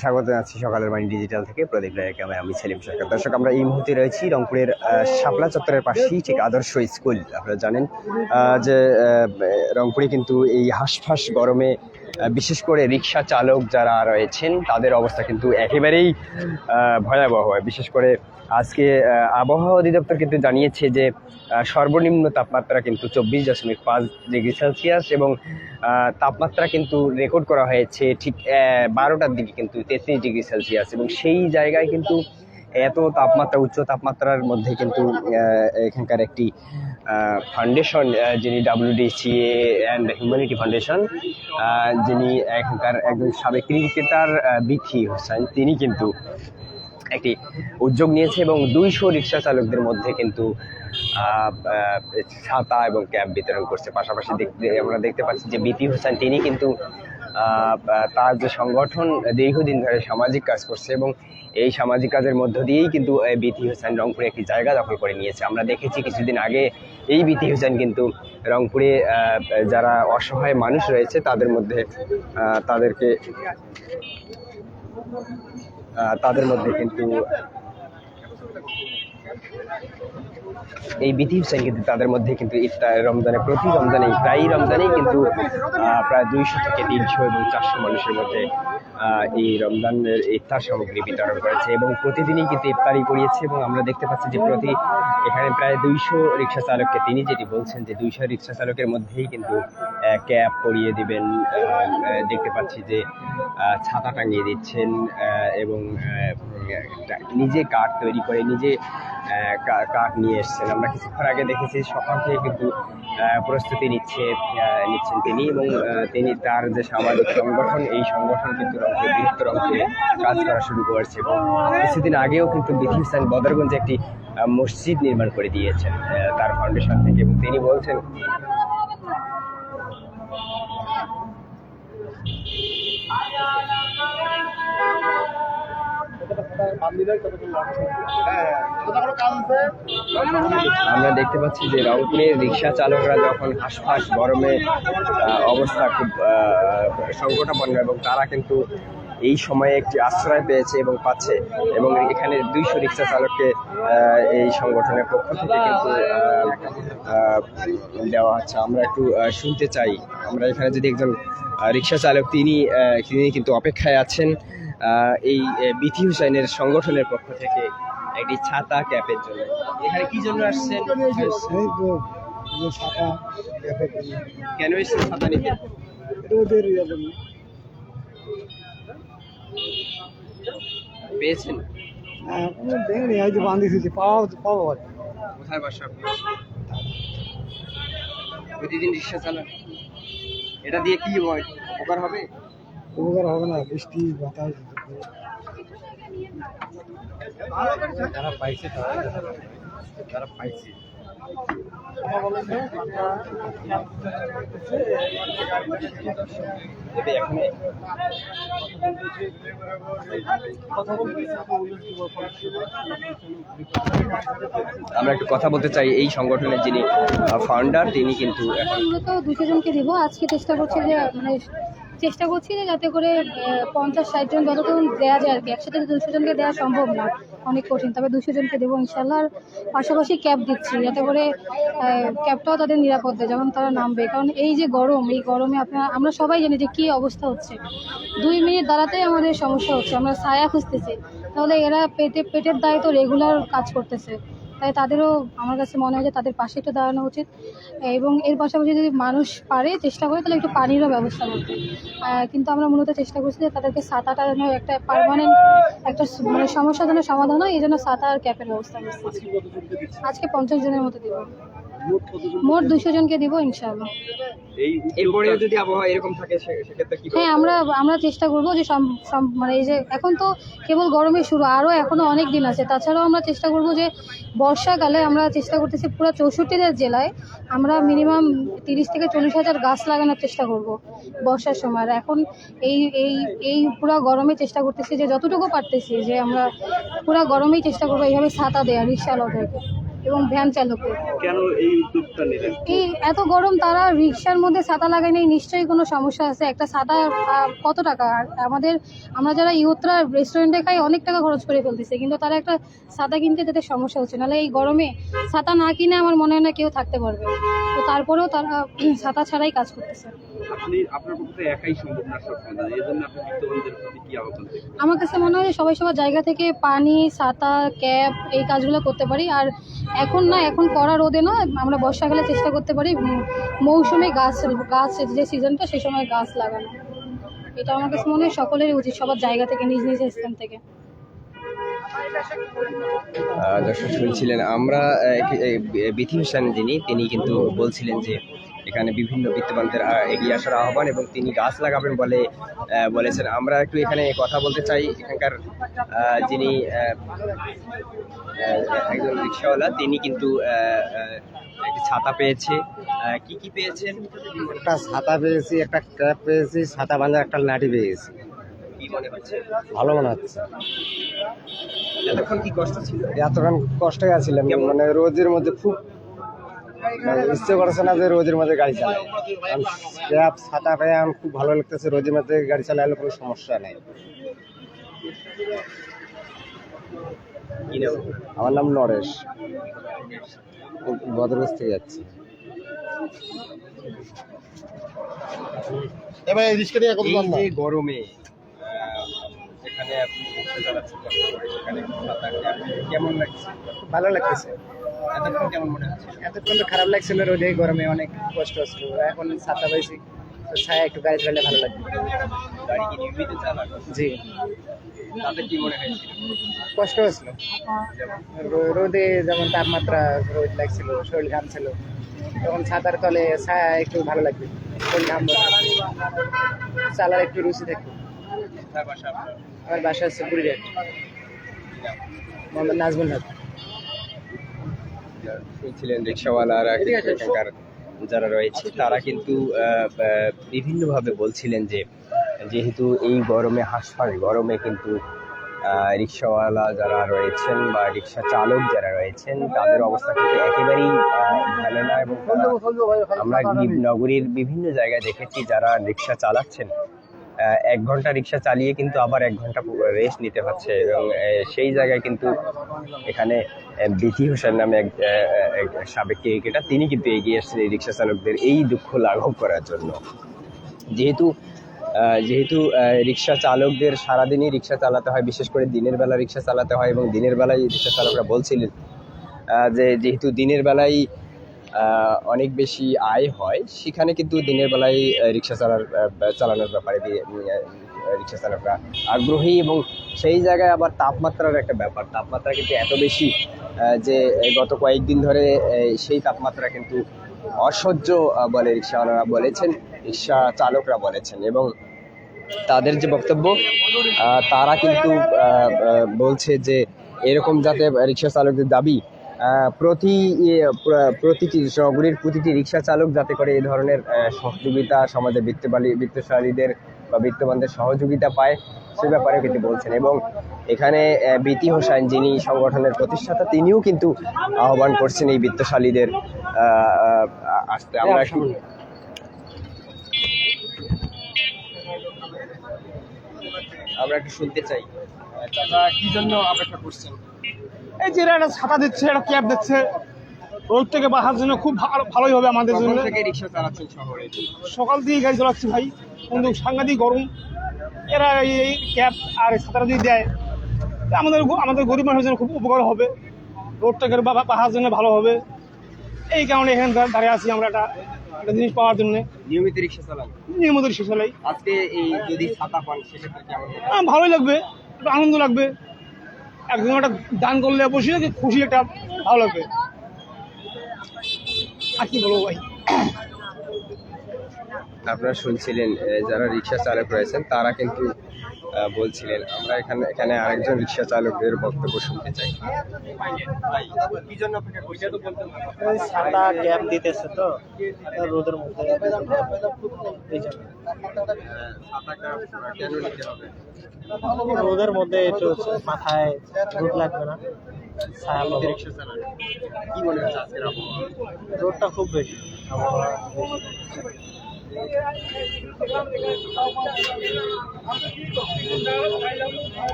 স্বাগত জানাচ্ছি সকালের বাণী ডিজিটাল থেকে প্রদীপ রায়ের ক্যামেরা আমি সেলিম সরকার। দর্শক, আমরা এই মুহূর্তে রয়েছি রংপুরের শাপলা চত্বরের পাশেই, ঠিক আদর্শ স্কুল। আপনারা জানেন যে রংপুরে কিন্তু এই হাঁসফাঁস গরমে বিশেষ করে রিক্সা চালক যারা রয়েছেন, তাদের অবস্থা কিন্তু একেবারেই ভয়াবহ বিশেষ করে আজকে আবহাওয়া অধিদপ্তর কিন্তু জানিয়েছে যে সর্বনিম্ন তাপমাত্রা কিন্তু চব্বিশ দশমিক পাঁচ ডিগ্রি সেলসিয়াস এবং তাপমাত্রা কিন্তু রেকর্ড করা হয়েছে ঠিক বারোটার দিকে কিন্তু তেত্রিশ ডিগ্রি সেলসিয়াস এবং সেই জায়গায় কিন্তু এত তাপমাত্রা, উচ্চ তাপমাত্রার মধ্যে কিন্তু এখানকার একটি ফাউন্ডেশন যিনি ডাব্লিউডিসিএ অ্যান্ড হিউম্যানিটি ফাউন্ডেশন যিনি এখানকার একজন সাবেক ক্রিকেটার বিথি হোসেন, তিনি কিন্তু একটি উদ্যোগ নিয়েছে এবং দুইশো রিক্সা চালকদের মধ্যে কিন্তু ছাতা এবং ক্যাব বিতরণ করছে। পাশাপাশি দেখতে আমরা দেখতে পাচ্ছি যে বিতি হোসেন, তিনি কিন্তু তার যে সংগঠন, দীর্ঘদিন ধরে সামাজিক কাজ করছে এবং এই সামাজিক কাজের মধ্য দিয়েই কিন্তু বিতি হোসেন রংপুরে একটি জায়গা দখল করে নিয়েছে। আমরা দেখেছি কিছুদিন আগে এই বিতি হোসেন কিন্তু রংপুরে যারা অসহায় মানুষ রয়েছে, তাদের মধ্যে তাদেরকে তাদের মধ্যে কিন্তু এই বিধি হোসেন কিন্তু তাদের মধ্যে কিন্তু ইফতার রমজানে, প্রতি রমজানে প্রায় রমজানেই কিন্তু প্রায় দুইশো থেকে তিনশো এবং চারশো মানুষের মধ্যে এই রমজানের ইফতার সামগ্রী বিতরণ করেছে এবং প্রতিদিনই কিন্তু ইফতারি করিয়েছে এবং আমরা দেখতে পাচ্ছি যে প্রতি এখানে প্রায় দুইশো রিক্সা চালককে তিনি যেটি বলছেন যে দুইশো রিক্সা চালকের মধ্যেই কিন্তু ক্যাব পরিয়ে দিবেন দেখতে পাচ্ছি যে ছাতা টাঙিয়ে দিচ্ছেন এবং নিজে কাঠ তৈরি করে নিজে আহ, কা- কাঠ নিয়ে এসছেন। আমরা কিছুক্ষণ আগে দেখেছি সকাল থেকে কিন্তু প্রস্তুতি নিচ্ছে নিচ্ছেন তিনি এবং তিনি তার যে সামাজিক সংগঠন এই সংগঠন কিন্তু রংপুরে বৃহত্তর অঙ্কে কাজ করা শুরু করেছে এবং কিছুদিন আগেও কিন্তু বিথি হোসেন বদরগঞ্জে একটি মসজিদ নির্মাণ করে দিয়েছেন তার ফাউন্ডেশন থেকে এবং তিনি বলছেন আমরা দেখতে পাচ্ছি যে রংপুরের রিক্সা চালকরা যখন হাঁসফাঁস গরমে অবস্থা খুব সংকটাপন্ন এবং তারা কিন্তু এই সময়ে একটি আশ্রয় পেয়েছে এবং পাচ্ছে এবং এখানে দুইশো রিক্সা চালককে এই সংগঠনের পক্ষ থেকে কিন্তু দেওয়া হচ্ছে। আমরা একটু শুনতে চাই। আমরা এখানে যদি একজন রিক্সা চালক, তিনি তিনি কিন্তু অপেক্ষায় আছেন। এই বিথি হুসাইনের সংগঠনের পক্ষ থেকে একটি ছাতা ক্যাপের জন্য। এখানে কি জন্য আসছেন? কেন এসেছেন ছাতা নিতে? পেয়েছেন? কোথায় বাসা প্রতিদিন রিক্সা চালান? এটা দিয়ে কি হয়? উপকার হবে? উপকার হবে না বৃষ্টি বাতাস যারা পাইছে যারা পাইছে। আমরা একটু কথা বলতে চাই এই সংগঠনের যিনি ফাউন্ডার তিনি কিন্তু এখন মূলত দুশো জনকে দিব। আজকে চেষ্টা করছি যে মানে চেষ্টা করছি যে যাতে করে পঞ্চাশ, ষাট জন যতক্ষণ দেওয়া যায় আর কি, একসাথে দুশো জনকে দেওয়া সম্ভব না, অনেক কঠিন। তবে দুশো জনকে দেবো ইনশাল্লাহ আর পাশাপাশি ক্যাব দিচ্ছি, যাতে করে ক্যাবটাও তাদের নিরাপদ দেয় যখন তারা নামবে। কারণ এই যে গরম, এই গরমে আপনার, আমরা সবাই জানি যে কী অবস্থা হচ্ছে। দুই মিনিট দাঁড়াতেই আমাদের সমস্যা হচ্ছে, আমরা ছায়া খুঁজতেছি। তাহলে এরা পেটে, পেটের দায়ে তো রেগুলার কাজ করতেছে। তাই তাদেরও আমার কাছে মনে হয় যে তাদের পাশে একটু দাঁড়ানো উচিত। এবং এর পাশাপাশি যদি মানুষ পারে, চেষ্টা করে, তাহলে একটু পানিরও ব্যবস্থা করতে। কিন্তু আমরা মূলত চেষ্টা করছি যে তাদেরকে সাঁতারটা যেন একটা পারমানেন্ট একটা মানে সমস্যা যেন সমাধান হয় এই জন্য সাঁতার ক্যাপের ব্যবস্থা করছি। আজকে পঞ্চাশ জনের মতো দিব। মোট দুশো জনকে দিব ইনশাআল্লাহ। এরপরেও যদি আবহাওয়া এরকম থাকে সেক্ষেত্রে কি হ্যাঁ আমরা আমরা চেষ্টা করব যে মানে এই যে এখন তো কেবল গরমের শুরু আরও এখনও অনেক দিন আছে। তাছাড়াও আমরা চেষ্টা করব যে বর্ষাকালে আমরা চেষ্টা করতেছি পুরো চৌষট্টি জেলায় আমরা মিনিমাম তিরিশ থেকে চল্লিশ হাজার গাছ লাগানোর চেষ্টা করব বর্ষার সময়। আর এখন এই এই এই পুরো গরমে চেষ্টা করতেছি যে যতটুকু পারতেছি যে আমরা পুরো গরমেই চেষ্টা করব এইভাবে ছাতা দেওয়া রিক্সাওয়ালাদেরকে এবং ভ্যান চালকের কেন এই উদ্যোগটা নিলেন? এই এত গরম তারা রিক্সার মধ্যে ছাতা লাগায় নেই নিশ্চয়ই কোনো সমস্যা আছে। একটা ছাতা কত টাকা? আর আমাদের আমরা যারা ইউথরা রেস্টুরেন্টে খাই অনেক টাকা খরচ করে ফেলতেছে কিন্তু তারা একটা ছাতা কিনতে তাদের সমস্যা হচ্ছে। নাহলে এই গরমে ছাতা না কিনে আমার মনে হয় না কেউ থাকতে পারবে। তো তারপরেও তারা ছাতা ছাড়াই কাজ করতেছে। আপনি আপনার পক্ষে একাই সম্ভব না সব সমাধান এই জন্য আপনি বিত্তবানদের প্রতি কি আহ্বান আমার কাছে মনে হয় সবাই সবার জায়গা থেকে পানি ছাতা ক্যাপ এই কাজগুলো করতে পারি। আর এখন না, এখন করা রোদে না, আমরা বর্ষাকালে চেষ্টা করতে পারি মৌসুমে গাছ গাছ যে সিজনটা সেই সময় গাছ লাগানো। এটা আমার কাছে মনে হয় সকলেরই উচিত, সবার জায়গা থেকে, নিজ নিজ স্থান থেকে। দর্শক শুনছিলেন, আমরা বিথি যিনি তিনি কিন্তু বলছিলেন যে এখানে বিভিন্ন বিত্তবানদের এগিয়ে আসার আহ্বান এবং তিনি গাছ লাগাবেন বলে বলেছেন। আমরা একটু এখানে কথা বলতে চাই। এখানকার যিনি একজন রিক্সাওয়ালা তিনি কিন্তু একটি ছাতা পেয়েছে। কি কি পেয়েছেন? একটা ছাতা পেয়েছি একটা ক্যাপ পেয়েছি ছাতা বাঁধা একটা লাঠি পেয়েছি। কি মনে হচ্ছে? ভালো মনে হচ্ছে। এতক্ষণ কি কষ্ট ছিল? এতক্ষণ কষ্টে আছিলাম। মানে রোদের মধ্যে খুব ইচ্ছে করছে না যে রোদের মধ্যে গাড়ি চালাই ক্যাপ ছাতা পেয়ে খুব ভালো লাগতেছে রোদের মধ্যে গাড়ি চালালে কোনো সমস্যা নেই। আমার নাম নরেশ। বদরগঞ্জ থেকে যাচ্ছি। এবার এই গরমে এখানে আপনি সেখানে কেমন লাগছে। ভালো লাগতেছে এতক্ষণ কেমন মনে হচ্ছে এতক্ষণ তো খারাপ লাগছিল রোদে গরমে অনেক কষ্ট হচ্ছিল। এখন ছাতা পাইছি তো ছায়া একটু গাড়ি চালালে ভালো লাগবে। গাড়ি কি নিয়মিত চালান জি। তাতে কি মনে হয়েছিল? কষ্ট হচ্ছিল। রোদে যেমন তাপমাত্রা রোদ লাগছিল শরীর ঘামছিল তখন ছাতার তলে ছায়া একটু ভালো লাগবে শরীর ঘামবে না। চালার একটু রুচি থাকবে? আমার বাসা হচ্ছে পুরীর মোহাম্মদ নাজমুল হক। শুনছিলেন রিক্সাওয়ালারা এখানকার যারা রয়েছে তারা কিন্তু বিভিন্নভাবে বলছিলেন যে যেহেতু এই গরমে হাঁসফাঁস গরমে কিন্তু রিক্সাওয়ালা যারা রয়েছেন বা রিক্সা চালক যারা রয়েছেন তাদের অবস্থা কিন্তু একেবারেই ভালো না এবং আমরা নগরীর বিভিন্ন জায়গায় দেখেছি যারা রিক্সা চালাচ্ছেন। এক ঘণ্টা রিক্সা চালিয়ে কিন্তু আবার এক ঘণ্টা রেস্ট নিতে হচ্ছে এবং সেই জায়গায় কিন্তু এখানে বিথি হোসেন নামে এক সাবেক ক্রিকেটার তিনি কিন্তু এগিয়ে এসেছেন এই রিক্সা চালকদের এই দুঃখ লাঘব করার জন্য। যেহেতু যেহেতু রিক্সা চালকদের সারাদিনই রিক্সা চালাতে হয়, বিশেষ করে দিনের বেলা রিক্সা চালাতে হয় এবং দিনের বেলায় রিক্সা চালকরা বলছিলেন যে যেহেতু দিনের বেলায় অনেক বেশি আয় হয়। সেখানে কিন্তু দিনের বেলায় রিক্সা চালার চালানোর ব্যাপারে রিক্সা চালকরা আগ্রহী এবং সেই জায়গায় আবার তাপমাত্রার একটা ব্যাপার। তাপমাত্রা কিন্তু এত বেশি যে গত কয়েকদিন ধরে সেই তাপমাত্রা কিন্তু অসহ্য বলে রিক্সাওয়ালারা বলেছেন, রিক্সা চালকরা বলেছেন এবং তাদের যে বক্তব্য তারা কিন্তু বলছে যে, এরকম যাতে রিক্সা চালকদের দাবি প্রতি ইয়ে, প্রতিটি নগরীর প্রতিটি রিক্সা চালক যাতে করে এই ধরনের সহযোগিতা সমাজের বৃত্তবালী বৃত্তশালীদের বা বিত্তবানদের সহযোগিতা পায় সে ব্যাপারে কিন্তু বলছেন। এবং এখানে বিতি হোসেন যিনি সংগঠনের প্রতিষ্ঠাতা তিনিও কিন্তু আহ্বান করছেন এই বিত্তশালীদের আসতে। আমরা একটু আমরা একটু শুনতে চাই। কি জন্য অপেক্ষা করছেন? এই যে একটা ছাতা দিচ্ছে একটা ক্যাব দিচ্ছে। রোদ থেকে বাঁচার জন্য খুব ভালো ভালোই হবে আমাদের জন্য। রিক্সা সকাল থেকে গাড়ি চালাচ্ছি ভাই। কিন্তু সাংঘাতিক গরম। এরা এই ক্যাব আর ছাতাটা দিয়ে দেয়। তা আমাদের আমাদের গরিব মানুষের জন্য খুব উপকার হবে। রোডটাকে বা- বাঁচার জন্য ভালো হবে। এই কারণে এখানে দাঁড়িয়ে আছি আমরা একটা একটা জিনিস পাওয়ার জন্য। নিয়মিত রিক্সা চালান। নিয়মিত শেষ হলাই আজকে এই যদি ছাতা পান সেক্ষেত্রে কেমন ভালোই লাগবে। একটু আনন্দ লাগবে। একজন একটা দান করলে বসে খুশি একটা ভালো লাগবে। আর কি বলব ভাই? আপনারা শুনছিলেন যারা রিক্সা চালক রয়েছেন তারা কিন্তু বলছিলেন আমরা এখানে এখানে আরেকজন রিক্সা চালকের বক্তব্য শুনতে চাই। গ্যাপ দিতেছে তো রোদের মধ্যে রোদের মধ্যে একটু মাথায় রোদ লাগবে না রোদটা খুব বেশি।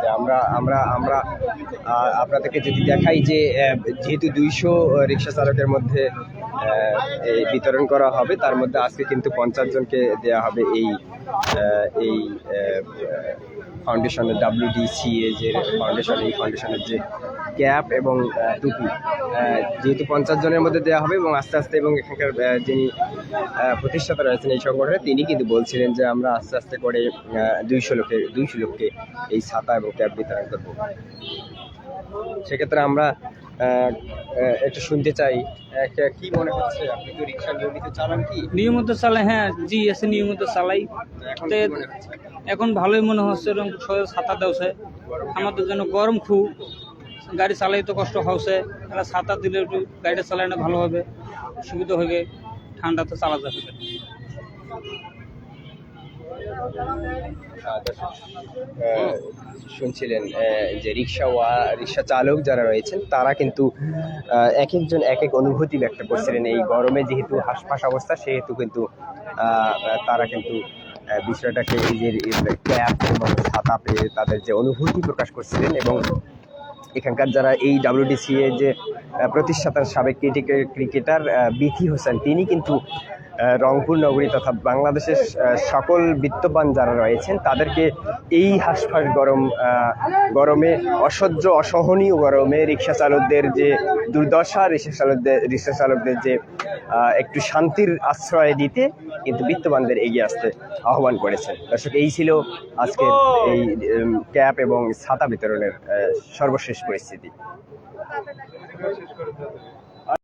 যে আমরা আমরা আমরা আপনাদেরকে যদি দেখাই যে যেহেতু দুইশো রিক্সা চালকের মধ্যে বিতরণ করা হবে, তার মধ্যে আজকে কিন্তু পঞ্চাশ জনকে দেওয়া হবে এই এই ফাউন্ডেশনের ডাব্লিউডিসিএ যে ফাউন্ডেশন এই ফাউন্ডেশনের যে ক্যাপ এবং টুপি। যেহেতু পঞ্চাশ জনের মধ্যে দেওয়া হবে এবং আস্তে আস্তে এবং এখানকার যিনি প্রতিষ্ঠাতা রয়েছেন এই সংগঠনে তিনি কিন্তু বলছিলেন যে আমরা আস্তে আস্তে করে দুইশো লোকে দুইশো লোককে এই ছাতা এবং ক্যাব বিতরণ করব। সেক্ষেত্রে আমরা একটু শুনতে চাই কি মনে হচ্ছে? আপনি তো রিক্সা নিয়মিত চালান কি? নিয়মিত চালাই হ্যাঁ জি আছে নিয়মিত চালাই। এখন মনে ভালোই মনে হচ্ছে সবাই ছাতা দেওছে আমাদের জন্য গরম খুব। গাড়ি চালাই তো কষ্ট হচ্ছে তাহলে ছাতা দিলে একটু গাড়িটা চালানো ভালো হবে সুবিধা হবে ঠান্ডাতে চালা যাবে। আহ, শুনছিলেন যে রিক্সা ওয়া রিক্সা চালক যারা রয়েছেন তারা কিন্তু এক একজন এক এক অনুভূতি ব্যক্ত করছিলেন এই গরমে যেহেতু হাসফাস অবস্থা সেহেতু কিন্তু তারা কিন্তু বিষয়টাকে নিজের ক্যাপ এবং ছাতা পেয়ে তাদের যে অনুভূতি প্রকাশ করছিলেন এবং এখানকার যারা এই ডাব্লিউডিসি এর যে প্রতিষ্ঠাতার সাবেক ক্রিকেট ক্রিকেটার বিথি হোসেন তিনি কিন্তু রংপুর নগরী তথা বাংলাদেশের সকল বিত্তবান যারা রয়েছেন, তাদেরকে এই হাঁসফাঁস গরম গরমে, অসহ্য, অসহনীয় গরমে রিক্সা চালকদের যে দুর্দশা, রিক্সা চালকদের রিক্সা চালকদের যে একটু শান্তির আশ্রয় দিতে কিন্তু বিত্তবানদের এগিয়ে আসতে আহ্বান করেছেন। দর্শক, এই ছিল আজকের এই ক্যাপ এবং ছাতা বিতরণের সর্বশেষ পরিস্থিতি।